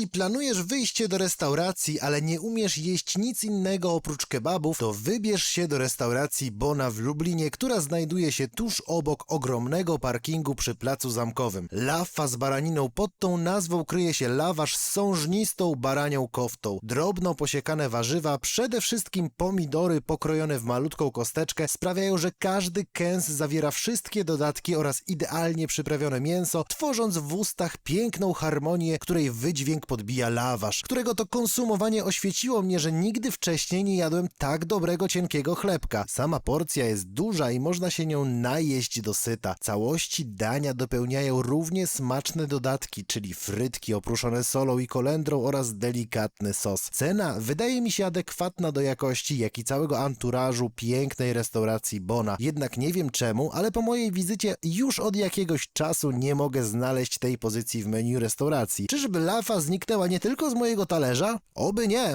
I planujesz wyjście do restauracji, ale nie umiesz jeść nic innego oprócz kebabów, to wybierz się do restauracji Bona w Lublinie, która znajduje się tuż obok ogromnego parkingu przy placu zamkowym. Lafa z baraniną pod tą nazwą kryje się lawasz z sążnistą baranią koftą. Drobno posiekane warzywa, przede wszystkim pomidory pokrojone w malutką kosteczkę sprawiają, że każdy kęs zawiera wszystkie dodatki oraz idealnie przyprawione mięso, tworząc w ustach piękną harmonię, której wydźwięk podbija lawasz, którego to konsumowanie oświeciło mnie, że nigdy wcześniej nie jadłem tak dobrego cienkiego chlebka. Sama porcja jest duża i można się nią najeść do syta. Całości dania dopełniają równie smaczne dodatki, czyli frytki oprószone solą i kolendrą oraz delikatny sos. Cena wydaje mi się adekwatna do jakości, jak i całego anturażu pięknej restauracji Bona. Jednak nie wiem czemu, ale po mojej wizycie już od jakiegoś czasu nie mogę znaleźć tej pozycji w menu restauracji. Czyżby lafa zniknęła nie tylko z mojego talerza? Oby nie.